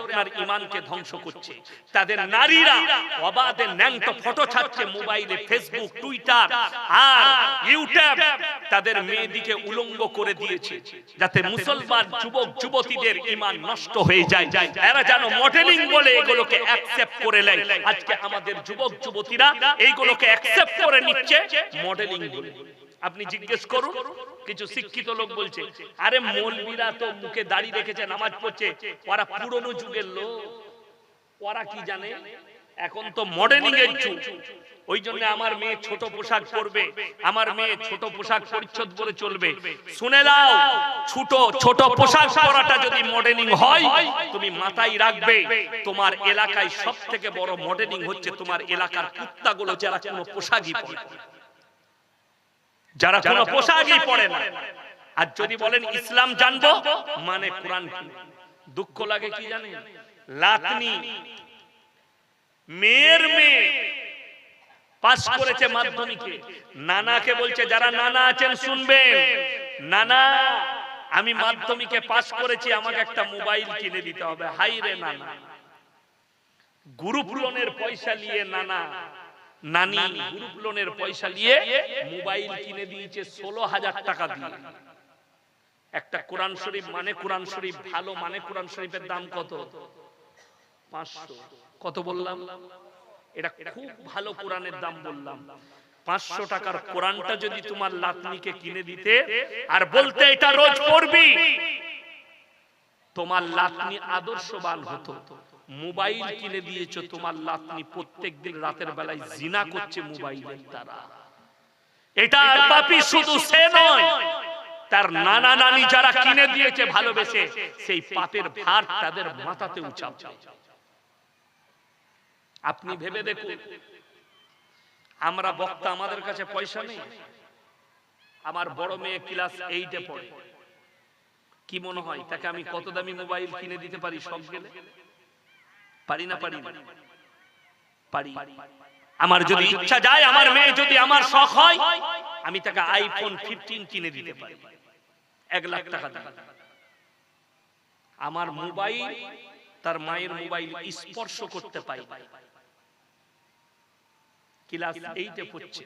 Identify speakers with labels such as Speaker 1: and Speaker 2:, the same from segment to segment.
Speaker 1: আপনার ইমানকে ধ্বংস করছে। তাদের নারীরা অবাধে ন্যাংটো ফটো ছাড়ছে মোবাইলে ফেসবুক টুইটার আর ইউটিউব তাদের মেয়েদিকে উলঙ্গ করে দিয়েছে যাতে মুসলমান যুবক, যুবতীদের ইমান নষ্ট হয়ে যায়। এরা যেন মডেলিং বলে এগুলোকে অ্যাকসেপ্ট করে নেয়। আজকে আমাদের যুবক, যুবতীরা এইগুলোকে অ্যাকসেপ্ট করে নিচ্ছে মডেলিং বলে। আপনি জিজ্ঞেস করুন কিছু শিক্ষিত লোক বলছে আরে মৌলবীরা তো মুখে দাড়ি রেখেছে নামাজ পড়ছে ওরা পুরনো যুগের লোক ওরা কি জানে? এখন তো মডেলিং এর যুগ ওই জন্য আমার মেয়ে ছোট পোশাক পরবে আমার মেয়ে ছোট পোশাক পরিচ্ছদ করে চলবে। শুনে নাও ছোট ছোট পোশাক পরাটা যদি মডেলিং হয় তুমি মাথায় রাখবে তোমার এলাকায় সব থেকে বড় মডেলিং হচ্ছে তোমার এলাকার কুত্তাগুলো যারা কোনো পোশাকই পরে না। যারা কোনো পোশাকই পরে না। আর যদি বলেন ইসলাম জানব মানে কোরআন দুঃখ লাগে কি জানেন? লাতনি। মেয়ের মেয়ে পাস করেছে মাধ্যমিকে। নানাকে বলছে যারা নানা আছেন শুনবেন। নানা আমি মাধ্যমিকে পাস করেছি আমাকে একটা মোবাইল কিনে দিতে হবে। হাই রে নানা। গ্রুপ লোনের পয়সা নিয়ে নানা নানি গ্রুপ লোনের পয়সা নিয়ে মোবাইল কিনে দিয়েছে ষোলো হাজার টাকা দিয়ে। একটা কোরআন শরীফ মানে কোরআন শরীফ ভালো মানে কোরআন শরীফের দাম কত? পাঁচশো। কত বললাম? এটা খুব ভালো কোরআনের দাম বললাম। পাঁচশো টাকার কোরআনটা যদি তোমার লাতনিকে কিনে দিতে আর বলতে এটা রোজ পড়বি তোমার লাতনি আদর্শবান হতো। মোবাইল কিনে দিয়েছ, তোমার লাতনি প্রত্যেক দিন রাতের বেলায় জিনা করছে মোবাইলের দ্বারা। এটা পাপি শুধু সে নয়, তার নানা নানি যারা কিনে দিয়েছে, ভালোবেসে, সেই পাপের ভার তাদের মাথাতে উঁচাচ্ছে আপনি ভেবে দেখুন, আমরা বক্তা, আমাদের কাছে পয়সা নেই। আমার বড় মেয়ে ক্লাস এইটে পড়ে। কি মনে হয়, তাকে আমি কত দামি মোবাইল কিনে দিতে পারি সব গেলে? পারি না পারি পারি আমার যদি ইচ্ছা যায় আমার মেয়ে যদি আমার শখ হয় আমি তাকে আইফোন ফিফটিন কিনে দিতে পারি। এক লাখ টাকা দিয়ে। আমার মোবাইল তার মায়ের মোবাইল স্পর্শ করতে পাই। ক্লাস এইটে পড়ছে।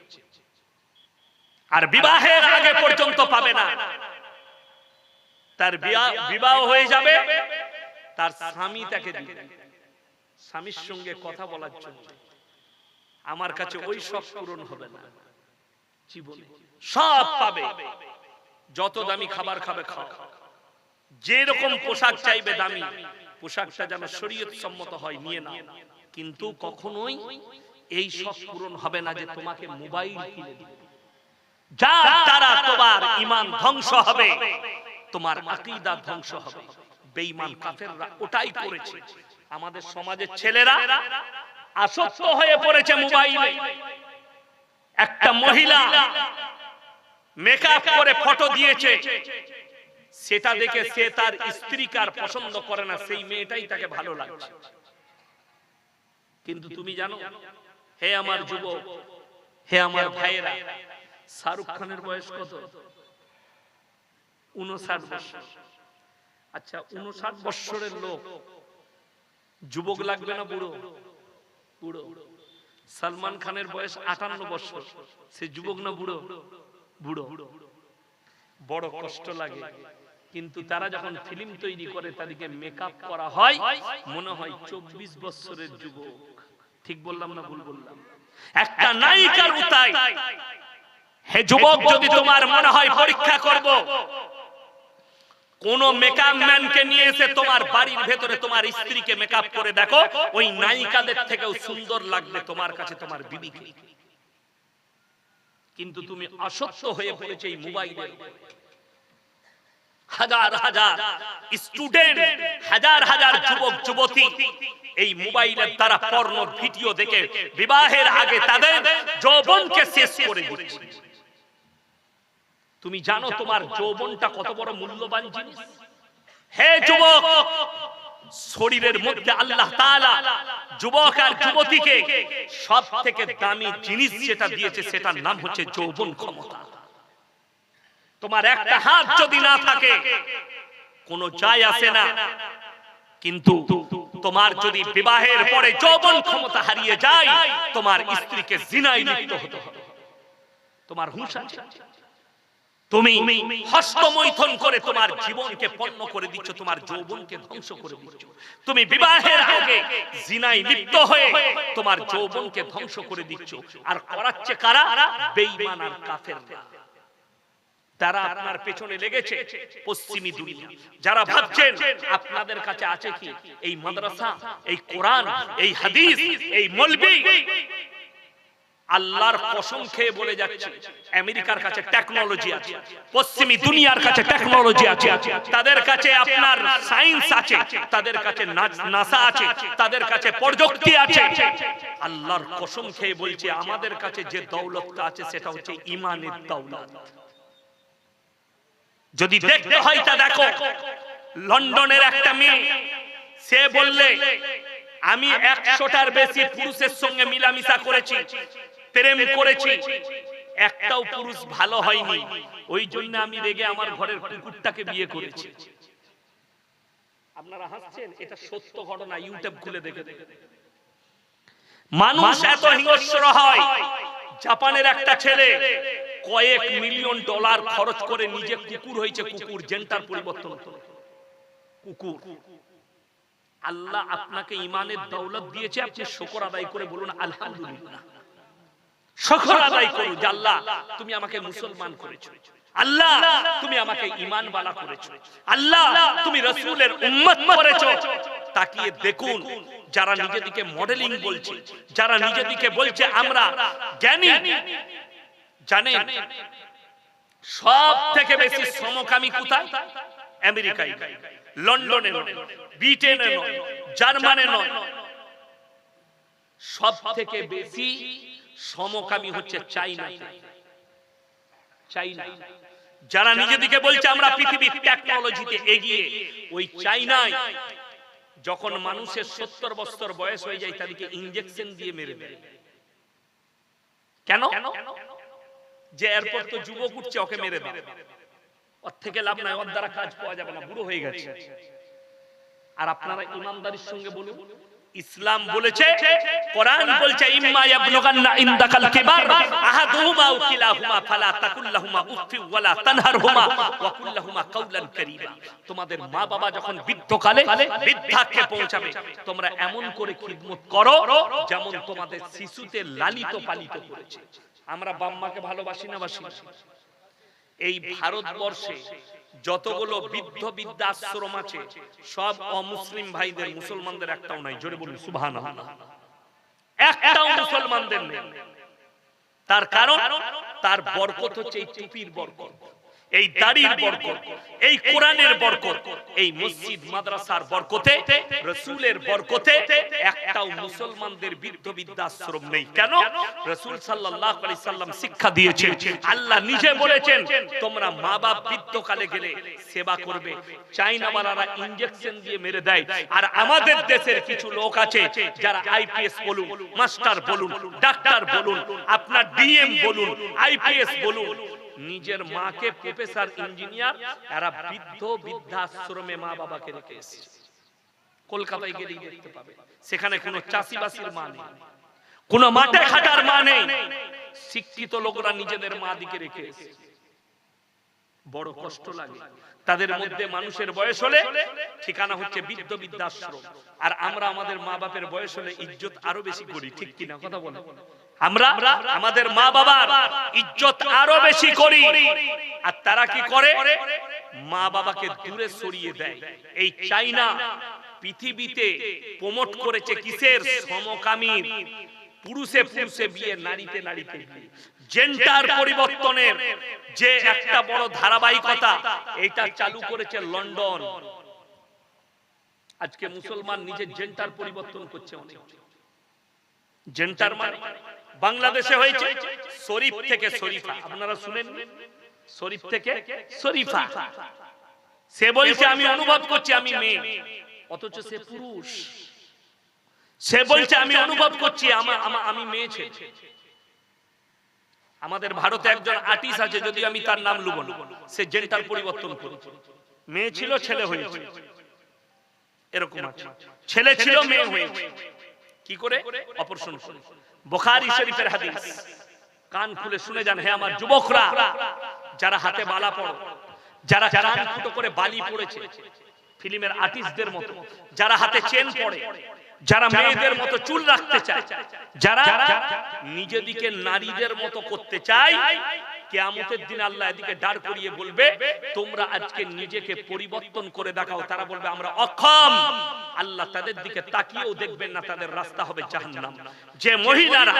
Speaker 1: আর বিবাহের আগে পর্যন্ত পাবে না। তার বিবাহ হয়ে যাবে। তার স্বামী তাকে দিবে। স্বামীর সঙ্গে কথা বলার জন্য। আমার কাছে ওই সব পূরণ হবে না। জীবনে। সব পাবে। যত দামি খাবার খাবে খাও। যে রকম পোশাক চাইবে দামি পোশাকটা যেন শরীয়ত সম্মত হয় নিয়ে না কিন্তু কখনোই এই সব পূরণ হবে না যে তোমাকে মোবাইল কিনে দিবে। যার দ্বারা তোমার ইমান ধ্বংস হবে। তোমার আকীদা ধ্বংস হবে। বেঈমান কাফেররা ওটাই করেছে। আমাদের সমাজের ছেলেরা আসক্ত হয়ে পড়েছে মোবাইলে। একটা মহিলা মেকআপ করে ফটো দিয়েছে। সেটা দেখে সে তার স্ত্রীকে আর পছন্দ করে না সেই মেয়েটাই তাকে ভালো লাগছে। কিন্তু তুমি জানো হে আমার যুবক হে আমার ভাইয়েরা শাহরুখ খানের বয়স কত? উনষাট বছর। আচ্ছা উনষাট বছরের লোক যুবক লাগবে না বুড়ো? বুড়ো। সালমান খানের বয়স আটান্ন বছর। সে যুবক না বুড়ো? বুড়ো। বড় কষ্ট লাগে। কিন্তু তারা যখন ফিল্ম তৈরি করে তাদেরকে মেকআপ করা হয় মনে হয় চব্বিশ বছরের যুবক। ঠিক বললাম না ভুল বললাম? একটা নায়িকার উতাই হে যুবক যদি তোমার মনে হয় পরীক্ষা করব। কোন মেকআপ ম্যানকে নিয়ে এসে তোমার বাড়ির ভেতরে তোমার স্ত্রীকে মেকআপ করে দেখো, ওই নায়িকাদের থেকেও সুন্দর লাগবে তোমার কাছে তোমার বিবিকে। কিন্তু তুমি আসক্ত হয়ে পড়েছে এই মোবাইলের হাজার হাজার স্টুডেন্ট হাজার হাজার যুবক, যুবতী এই মোবাইলের দ্বারা পর্ণ ভিডিও দেখে বিবাহের আগে তাদের যৌবনকে শেষ করে দিচ্ছে। তুমি জানো তোমার যৌবনটা কত বড় মূল্যবান জিনিস? হে যুবক! শরীরের মধ্যে আল্লাহ তাআলা যুবক আর যুবতীকে সব থেকে দামি জিনিস যেটা দিয়েছে সেটার নাম হচ্ছে যৌবন ক্ষমতা। তোমার একটা হাত যদি না থাকে কোনো যায় আসে না। কিন্তু তোমার যদি বিবাহের পরে যৌবন ক্ষমতা হারিয়ে যায় তোমার স্ত্রীকে জিনায় লিপ্ত হতে হবে। তোমার হুঁশ আছে। তুমি হস্তমৈথন করে তোমার জীবনকে পণ্য করে দিচ্ছ তোমার যৌবনকে ধ্বংস করে দিচ্ছ। তুমি বিবাহের আগে জিনায় লিপ্ত হয়ে তোমার যৌবনকে ধ্বংস করে দিচ্ছ। আর করাচ্ছে কারা? বেঈমান আর কাফেররা। তারা আপনার পেছনে লেগেছে পশ্চিমী দুনিয়া। যারা ভাবছেন আপনাদের কাছে আছে কি? এই মাদ্রাসা এই কোরআন এই হাদিস এই মলবি। আল্লাহর কসম খেয়ে বলে যাচ্ছে, আমেরিকার কাছে টেকনোলজি আছে, পশ্চিমী দুনিয়ার কাছে টেকনোলজি আছে, তাদের কাছে আপনার সায়েন্স আছে, তাদের কাছে নাসা আছে, তাদের কাছে প্রযুক্তি আছে। আল্লাহর কসম খেয়ে বলছে, আমাদের কাছে যে দৌলতটা আছে, সেটা হচ্ছে ইমানের দৌলত। যদি দেখতে হয় তা দেখো, লন্ডনের একটা মেয়ে, সে বললে, আমি একশোটার বেশি পুরুষের সঙ্গে মিলামিশা করেছি প্রেম করেছি। একটাও পুরুষ ভালো হয়নি। ওই জন্য আমি রেগে আমার ঘরের কুকুরটাকে বিয়ে করেছি। আপনারা হাসছেন? এটা সত্য ঘটনা ইউটিউব খুলে দেখে। দেখে। মানুষ এত হিংস্র হয়। জাপানের একটা ছেলে কয়েক মিলিয়ন ডলার খরচ করে নিজে কুকুর হয়েছে কুকুর জেন্টার পরিবর্তন। কুকুর। আল্লাহ আপনাকে ইমানের দৌলত দিয়েছে আপনি শুকর আদায় করে বলুন আলহামদুলিল্লাহ। শুকর আদায় করুন যে আল্লাহ তুমি আমাকে মুসলমান করেছ। আল্লাহ তুমি আমাকে ইমান বালা করেছ। আল্লাহ তুমি রসুলের উম্মত করেছ। তাকিয়ে দেখুন যারা নিজেদিকে মডেলিং বলছে যারা নিজেদিকে বলছে আমরা জ্ঞানী। জানেন সব থেকে বেশি সমকামী কোথায়? আমেরিকায়। লন্ডনে নয় ব্রিটেনে নয় জার্মানে নয়। সব থেকে বেশি সমকামী হচ্ছে চাইনা। চাইনা। যারা নিজেদিকে বলছে আমরা পৃথিবীর টেকনোলজিতে এগিয়ে। ওই চাইনায় যখন মানুষের সত্তর বছর বয়স হয়ে যায় তাদেরকে ইঞ্জেকশন দিয়ে মেরে দেয় কেন? যে এরপর তো যুবক উঠছে ওকে মেরে দেয়। ওর থেকে লাভ নাই ওর দ্বারা কাজ পাওয়া যাবে না বুড়ো হয়ে গেছে। আর আপনারা ইমানদারির সঙ্গে বলুন ইসলাম বলেছে, কোরআন বলছে, ইম্মা ইয়াবলুগান্না ইনদাকাল কিবার, আহাদুহুমা আও কিলাহুমা, ফালা তাকুল লাহুমা উফি ওয়ালা তানহারহুমা, ওয়া কুল লাহুমা কাওলান কারীমা তোমাদের মা বাবা যখন বৃদ্ধকালে বৃদ্ধাকে পৌঁছাবে, তোমরা এমন করে খিদমত করো যেমন তোমাদের শিশুতে লালিত পালিত করেছে আমরা বাম্মাকে ভালোবাসি না বাসি? এই ভারতবর্ষে যতগুলো বৃদ্ধ বৃদ্ধাশ্রম আছে, সব অমুসলিম ভাইদের, মুসলমানদের একটাও নাই। জোরে বলুন সুবহান একটাও মুসলমানদের নেই। তার কারণ, তার বরকত হচ্ছে এই টুপির বরকত। এই দাড়ির বরকত, এই কোরআনের বরকত, এই মসজিদ, মাদ্রাসার বরকতে, রসুলের বরকতে একটাও মুসলমানদের বৃদ্ধ বৃদ্ধাশ্রম নেই। কেন? রসুল আলাইহি সাল্লাম শিক্ষা দিয়েছেন। আল্লাহ নিজে বলেছেন, তোমরা মা বাপ বৃদ্ধকালে গেলে সেবা করবে। চাইনাওয়ালারা ইনজেকশন দিয়ে মেরে দেয়। আর আমাদের দেশের কিছু লোক আছে যারা আইপিএস বলুন মাস্টার বলুন ডাক্তার বলুন, আপনার ডিএম বলুন আইপিএস বলুন নিজের মাকে প্রফেসর ইঞ্জিনিয়ার, এরা বৃদ্ধ বৃদ্ধাশ্রমে মা বাবাকে রেখে এসেছে। কলকাতায় গেলেই দেখতে পাবে। সেখানে কোনো চাষিবাসীর মা নেই। কোনো মাঠে খাটার মা নেই। শিক্ষিত লোকরা নিজেদের মা দিকে রেখে এসেছে। বড় কষ্ট লাগে। তাদের মধ্যে মানুষের বয়স হলে ঠিকানা হচ্ছে বৃদ্ধ বৃদ্ধাশ্রম। আর আমরা আমাদের মা বাপের বয়স হলে ইজ্জত আরও বেশি করি। ঠিক কিনা? কথা বলে আমরা আমাদের মা বাবার ইজ্জত আরও বেশি করি। আর তারা কি করে? মা বাবাকে দূরে সরিয়ে দেয়। এই চাইনা পৃথিবীতে প্রমোট করেছে কিসের? সমকামীর পুরুষে পুরুষে বিয়ে, নারীতে নারীতে বিয়ে। জেন্টার পরিবর্তনের যে একটা বড় ধারাবাহিকতা, এটা চালু করেছে লন্ডন। আজকে মুসলমান নিজের জেন্টার পরিবর্তন করছে অনেক। জেন্টার মানে? বাংলাদেশে হয়েছে শরীফ থেকে শরীফা। আপনারা শুনেন শরীফ থেকে শরীফা। সে বলছে আমি অনুভব করছি আমি মেয়ে। অথচ সে পুরুষ। সে বলছে আমি অনুভব করছি আমা- আমা- মেয়ে ছেলে। আমাদের ভারতে একজন আর্টিস্ট আছে যদি আমি তার নাম লুব না সে জেন্টার পরিবর্তন করেছে মেয়ে ছিল ছেলে হয়েছে। এরকম আছে। ছেলে ছিল মেয়ে হয়েছে। কি করে? অপারেশন করে? বুখারী শরীফের হাদিস। কান খুলে শুনে যান হে আমার যুবকরা। যারা হাতে বালা পড়ো যারা কান ফুটো করে বালি পড়েছে। ফিল্মের আর্টিস্টদের মতো। যারা হাতে চেন পড়ে। যারা মেয়েদের মতো চুল রাখতে চায়। যারা নিজেদিকে নারীদের মতো করতে চায় কেয়ামতের দিন আল্লাহ এদিকে দাঁড় করিয়ে বলবে, তোমরা আজকে নিজেকে পরিবর্তন করে দেখাও। তারা বলবে, আমরা অক্ষম। আল্লাহ তাদের দিকে তাকিয়েও দেখবেন না, তাদের রাস্তা হবে জাহান্নাম। যে মহিলারা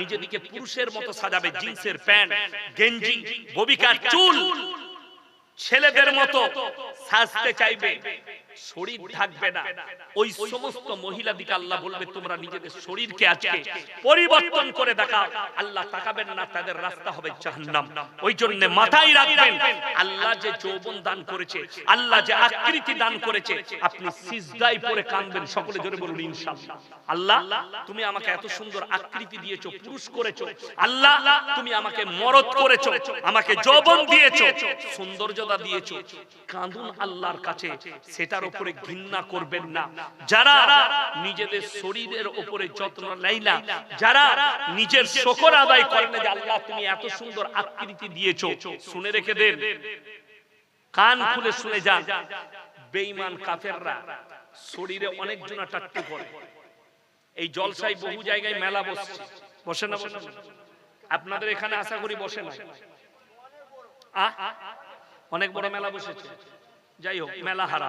Speaker 1: নিজেদিকে পুরুষের মতো সাজাবে, জিন্সের প্যান্ট, গেঞ্জি, ববিকার চুল, ছেলেদের মতো সাজতে চাইবে শরীর থাকবে না। ওই সমস্ত মহিলা দিকে আল্লাহ বলবে, তোমরা নিজেদের শরীরকে আজকে পরিবর্তন করে আল্লাহ তাকাবেন না, তাদের রাস্তা হবে জাহান্নাম। ওই জন্য মাথায় রাখবেন, আল্লাহ যে যৌবন দান করেছে, আল্লাহ যে আকৃতি দান করেছে, আপনি কাঁদবেন, সকলে জোরে বলুন, ইনশাআল্লাহ। আল্লাহ, তুমি আমাকে এত সুন্দর আকৃতি দিয়েছ, পুরুষ করেছ। আল্লাহ, তুমি আমাকে মরদ করেছ, আমাকে যৌবন দিয়েছ, সৌন্দর্যতা দিয়েছ। কাঁদুন আল্লাহর কাছে সেটার উপরে ঘৃণা করবেন না। যারা নিজেদের শরীরের উপরে যত্ন নেয় না। যারা নিজের শকর আদায় করেন না যে আল্লাহ তুমি এত সুন্দর আকৃতি দিয়েছ। শুনে রেখে দেন। কান খুলে শুনে যান। বেঈমান কাফেররা শরীরে অনেক জনা টাট্টু করে। এই জলসাই বহু জায়গায় মেলা বসছে। বসে না বসে না? আপনাদের এখানে আশা করি বসে না? অনেক বড় মেলা বসেছে। যাই হোক মেলা হারা।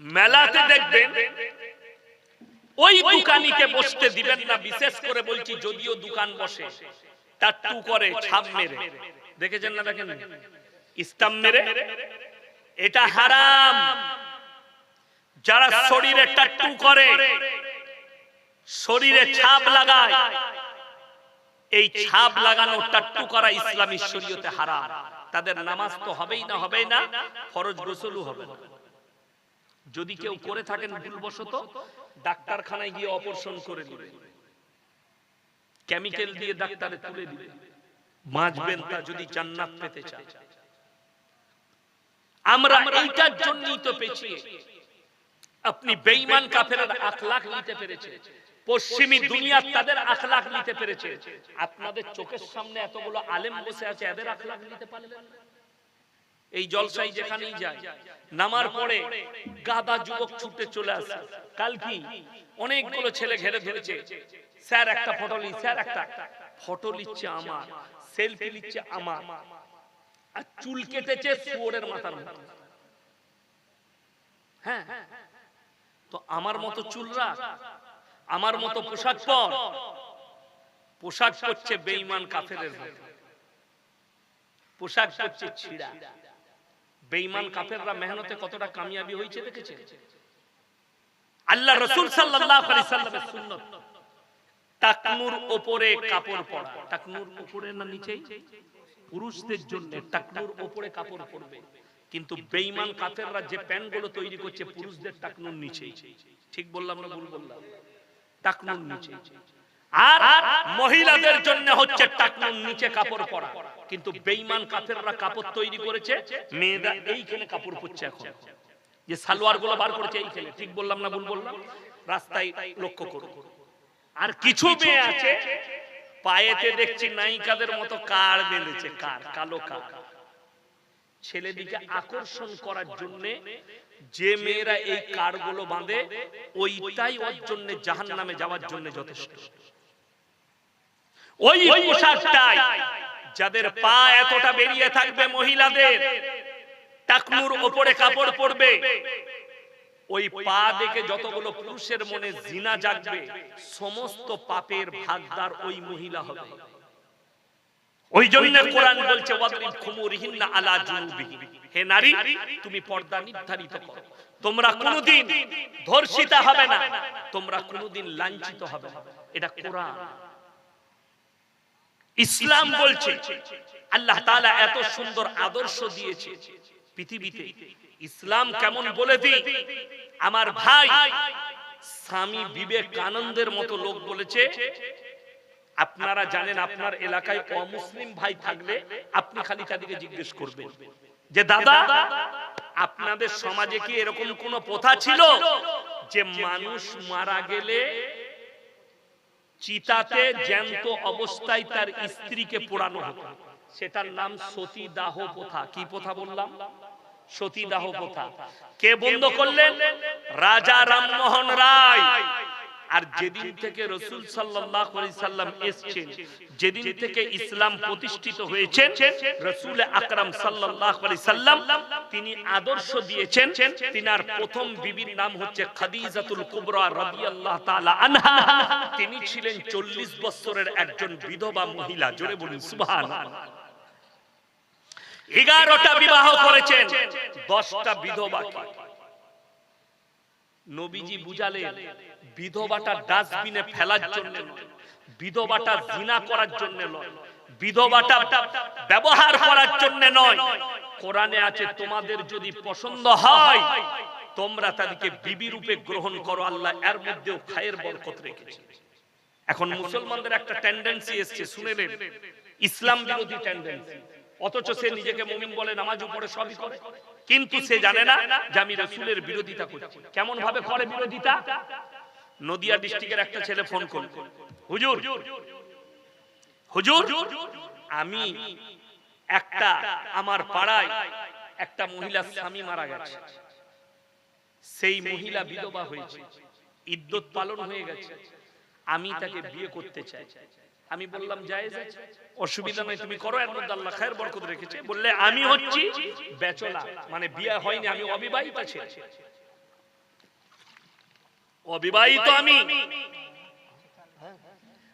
Speaker 1: মেলাতে দেখবেন ওই দোকানিকে বসতে দিবেন না বিশেষ করে বলছি যদিও দোকান বসে টাট্টু করে ছাপ মেরে। দেখেছেন না দেখেন? ইস্তাম মেরে? এটা হারাম। যারা শরীরে টাট্টু করে শরীরে ছাপ লাগায়। এই ছাপ লাগানো টাট্টু করা ইসলামী শরীয়তে হারাম। তাদের নামাজ তো হবেই না হবেই না, ফরজ গোসলও হবে না। যদি কেউ করে থাকেন ভুলবশত, ডাক্তারখানায় গিয়ে অপারেশন করে দিবে। কেমিক্যাল দিয়ে ডাক্তারে তুলে দিবে। বাঁচবেন তা যদি জান্নাত পেতে চান আমরা এইটার জন্যই তো পেছিয়ে আপনি বেঈমান কাফেরের আখলাখ নিতে পেরেছে পশ্চিমী দুনিয়া তাদের আখলাখ নিতে পেরেছে। আপনাদের চোখের সামনে এতগুলো আলেম বসে আছে এদের আখলাখ নিতে পারলেন এই জলসাই যেখানেই যায় নামার পরে গাদা যুবক ছুটে চলে আসে। কাল কি? অনেকগুলো ছেলে ঘেরে ধরেছে। স্যার একটা ফটো লি স্যার একটা ফটো লিচ্ছে আমার সেলফি লিচ্ছে আমার। আর চুল কেটেছে শুয়োরের মাথার মতো হ্যাঁ। তো আমার মতো চুল রাখ আমার মতো পোশাক পর। পোশাক করছে বেঈমান কাফেরের পোশাক করছে ছিড়া। বেঈমান কাফেররা মেহনতে কতটা কামিয়াবি হয়েছে দেখেছে? আল্লাহ সাল্লাল্লাহু আলাইহি সাল্লামের উপরে কাপড় পরা। উপরে না নিচেই? পুরুষদের জন্য উপরে কাপড় পরবে। কিন্তু কাফেররা যে প্যান্টগুলো তৈরি করছে, পুরুষদের টাকনুর নিচেই। ঠিক বললাম না ভুল বললাম? টাকনুর নিচে। আর মহিলাদের জন্য হচ্ছে টাকনুর নিচে কাপড় পরা। কিন্তু বেঈমান কাফেররা কাপড় তৈরি করেছে মেয়েরা এইখানে কাপড় পরছে এখন। যে সালোয়ারগুলো বার করেছে এইখানে। ঠিক বললাম না ভুল বললাম? রাস্তায় লক্ষ্য আর কিছু মেয়ে আছে পায়েতে দেখছি নায়িকাদের মতো কার বেঁধেছে কার? কালো কার। ছেলেদিকে আকর্ষণ করার জন্য যে মেয়েরা এই কারগুলো বাঁধে, ওইটাই ওর জন্য জাহান নামে যাওয়ার জন্য যথেষ্ট। ওই পোশাকটাই যাদের পা এতটা বেরিয়ে থাকবে মহিলাদের, টাকনুর ওপরে কাপড় পরবে। ওই পা দেখে যতগুলো পুরুষের মনে জিনা জাগবে, সমস্ত পাপের ভাগদার ওই মহিলা হবে। ওই জন্য কোরআন বলছে, ওয়াদরিব খুমুরিহিন্না আলা জুনুবিহিম। হে নারী, তুমি পর্দা নির্ধারিত করো। তোমরা কোনোদিন ধর্ষিতা হবে না, তোমরা কোনোদিন লাঞ্ছিত হবে না। এটা কোরআন। ইসলাম বলছে, আল্লাহ তাআলা এত সুন্দর আদর্শ দিয়েছে পৃথিবীতে। ইসলাম কেমন বলে দিই? আমার ভাই স্বামী বিবেকানন্দের মতো লোক বলেছে আপনারা জানেন আপনার এলাকায় অমুসলিম ভাই থাকলে আপনি খালি তাদেরকে জিজ্ঞেস করবেন। যে দাদা আপনাদের সমাজে কি এরকম কোন প্রথা ছিল? যে মানুষ মারা গেলে চিতাতে জ্যান্ত অবস্থায় তার স্ত্রীকে পোড়ানো হতো। সেটার নাম সতীদাহ প্রথা। কি প্রথা বললাম? সতীদাহ প্রথা। কে বন্ধ করলেন? রাজা রামমোহন রায়। আর যেদিন থেকে রসুল সাল্লাম এসেছেন যেদিন থেকে ইসলাম প্রতিষ্ঠিত হয়েছে রসুল আকরাম সাল্লাম তিনি আদর্শ দিয়েছেন তিনার প্রথম বিবির নাম হচ্ছে খাদিজাতুল কুবরা তাআলা আনহা। তিনি ছিলেন 40 বছরের একজন বিধবা মহিলা জোরে বলুন সুবহানাল্লাহ। এগারোটা বিবাহ করেছেন দশটা বিধবাকে। নবীজি বুঝালেন বিধবাটা ডাস্টবিনে ফেলার জন্য নয়। বিধবাটা জিনা করার জন্য নয়। বিধবাটা ব্যবহার করার জন্য নয়। কোরআনে আছে তোমাদের যদি পছন্দ হয় তোমরা তাদেরকে বিবি রূপে গ্রহণ করো। আল্লাহ এর মধ্যেও খায়ের বরকত রেখেছে। এখন মুসলমানদের একটা টেন্ডেন্সি এসছে শুনে নেন। ইসলাম বিরোধী টেন্ডেন্সি অথচ সে নিজেকে মুমিন বলে নামাজ উপরে সবই করে। কিন্তু সে জানে না যে আমি রসুলের বিরোধিতা করছি। কেমন ভাবে করে বিরোধিতা নদিয়া ডিস্ট্রিক্টের একটা ছেলে ফোন করল। হুজুর হুজুর আমি একটা আমার পাড়ায় একটা মহিলা স্বামী মারা গেছে। সেই মহিলা বিধবা হয়েছে। ইদ্যত পালন হয়ে গেছে। আমি তাকে বিয়ে করতে চাই। আমি বললাম, জায়েজ আছে। অসুবিধা নাই, তুমি করো, এর মধ্যে আল্লাহ খায়ের বরকত রেখেছে। বললে, আমি হচ্ছি বেচলা মানে বিয়ে হয়নি, আমি অবিবাহিত ছেলে অবিবাহিত আমি?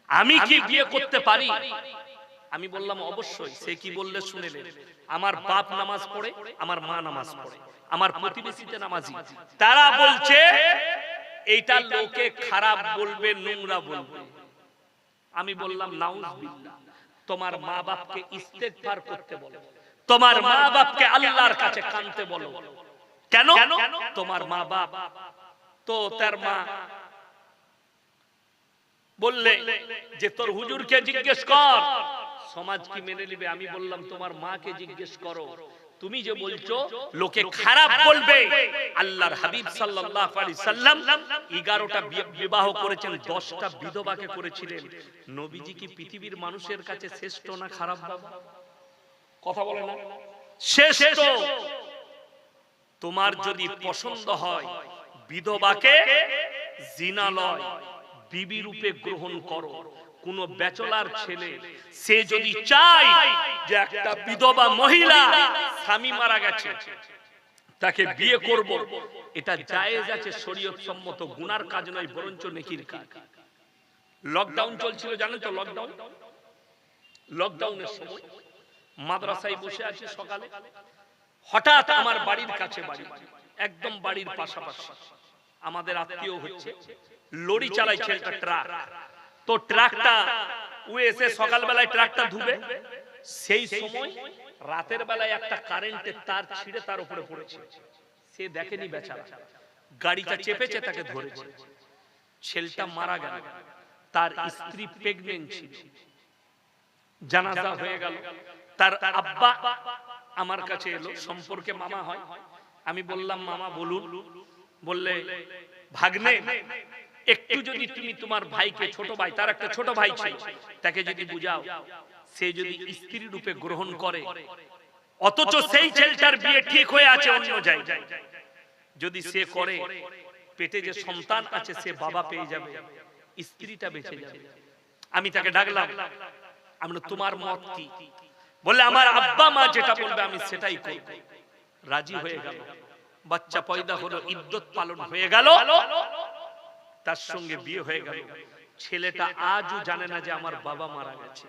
Speaker 1: আমি কি বিয়ে করতে পারি? আমি বললাম, অবশ্যই। সে কি বললে শুনেলেন আমার বাপ নামাজ পড়ে, আমার মা নামাজ পড়ে, আমার প্রতিবেশীতে নামাজি। তারা বলছে, এইটা লোকে খারাপ বলবে, নোংরা বলবে। আমি বললাম নাউজুবিল্লাহ তোমার মা বাপকে ইস্তেগফার করতে বলো। তোমার মা বাপকে আল্লাহর কাছে কানতে বলো। কেন? তোমার মা বাপ তো তার মা বললে যে তোর হুজুরকে জিজ্ঞেস কর। সমাজ কি মেনে নিবে? আমি বললাম তোমার মাকে জিজ্ঞেস করো। তুমি যে বলছো লোকে খারাপ বলবে। আল্লাহর হাবিব সাল্লাল্লাহু আলাইহি সাল্লাম 11টা বিবাহ করেছেন 10টা বিধবাকে করেছিলেন। নবীজি কি পৃথিবীর মানুষের কাছে শ্রেষ্ঠ না খারাপ বাবা কথা বলে না। শ্রেষ্ঠ। তোমার যদি পছন্দ হয় বিধবাকে জিনা লয় বিবি রূপে গ্রহণ করো। কোন ব্যাচলার ছেলে সে যদি চায় যে একটা বিধবা মহিলা স্বামী মারা গেছে তাকে বিয়ে করব এটা জায়েজ আছে শরীয়ত সম্মত গুনার কাজ নয় বরঞ্চ নেকির কাজ। লকডাউন চলছিল জানেন তো লকডাউন লকডাউনের সময় মাদ্রাসায় বসে আছি সকালে। হঠাৎ আমার বাড়ির কাছে বাড়ি একদম বাড়ির পাশাপাশি। আমাদের আত্মীয় হচ্ছে লরি চালাই ছেলেটা ট্রাক। তো ট্রাকটা ও এসে সকালবেলায় ট্রাকটা ধুবে, সেই সময় রাতের বেলায় একটা কারেন্টের তার ছিঁড়ে তার উপরে পড়েছে। সে দেখেনি বেচারা। গাড়িটা চেপেছে তাকে ধরেছে। ছেলেটা মারা গেল। তার স্ত্রী প্রেগনেন্ট ছিল। জানাজা হয়ে গেল। তার আব্বা আমার কাছে এলো। সম্পর্কে মামা হয়। আমি বললাম, মামা, বলুন। বললে, ভাগ্নে একটু যদি তুমি তোমার ভাইকে ছোট ভাই, তার একটা ছোট ভাই ছিল তাকে যদি বুঝাও, সে যদি স্ত্রী রূপে গ্রহণ করে, অথচ সেই ছেলেটার বিয়ে ঠিক হয়ে আছে অন্য জায়গায়। যদি সে করে, পেটে যে সন্তান আছে, সে বাবা পেয়ে যাবে, স্ত্রীটা বেঁচে যাবে। আমি তাকে ডাকলাম, আমরা তোমার মত কি? বলে, আমার আব্বা মা যেটা বলবে, আমি সেটাই করব। রাজি হয়ে গেল। বাচ্চা পয়দা হলো ইদ্যত পালন হয়ে গেল। তার সঙ্গে বিয়ে হয়ে গেল। ছেলেটা আজও জানে না যে আমার বাবা মারা গেছে।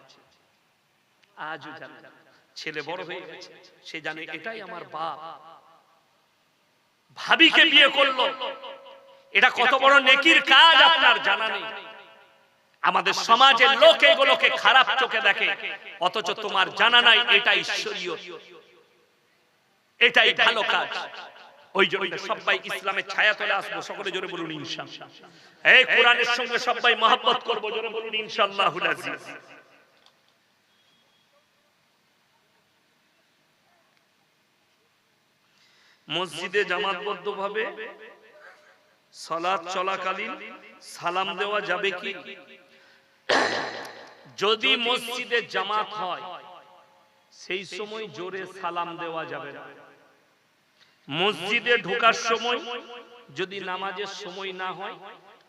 Speaker 1: আজও জানে না। ছেলে বড় হয়ে গেছে। সে জানে এটাই আমার বাপ। ভাবিকে বিয়ে করল। এটা কত বড় নেকির কাজ আপনার জানা নেই। আমাদের সমাজের লোক এগুলোকে খারাপ চোখে দেখে। অথচ তোমার জানা নাই এটা ঈশ্বরীয়। এটাই ভালো কাজ। ওই জন্য সবাই ইসলামের ছায়া তলে আসব, সকলে জোরে বলুন ইনশাআল্লাহ এই কোরআনের সঙ্গে সবাই মহব্বত করব, জোরে বলুন ইনশাআল্লাহুল আজিজ। মসজিদে জামাতবদ্ধ ভাবে সালাত চলাকালীন সালাম দেওয়া যাবে কি? যদি মসজিদে জামাত হয়, সেই সময় জোরে সালাম দেওয়া যাবে না। মসজিদে ঢোকার সময় যদি নামাজের সময় না হয়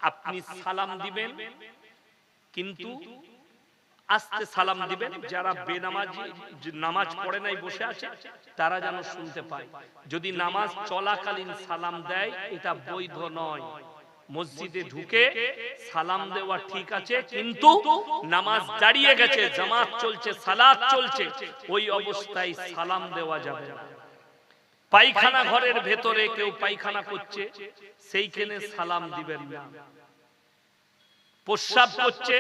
Speaker 1: আপনি সালাম দিবেন কিন্তু আস্তে সালাম দিবেন যারা বেনামাজি নামাজ পড়ে নাই বসে আছে তারা যেন শুনতে পায়। যদি নামাজ চলাকালীন সালাম দেয় এটা বৈধ নয়। মসজিদে ঢুকে সালাম দেওয়া ঠিক আছে কিন্তু নামাজ দাঁড়িয়ে গেছে জামাত চলছে সালাত চলছে ওই অবস্থায় সালাম দেওয়া যাবে না। পায়খানা ঘরের ভেতরে কেউ পায়খানা করছে সেইখানে সালাম দিবেন না। প্রস্রাব করছে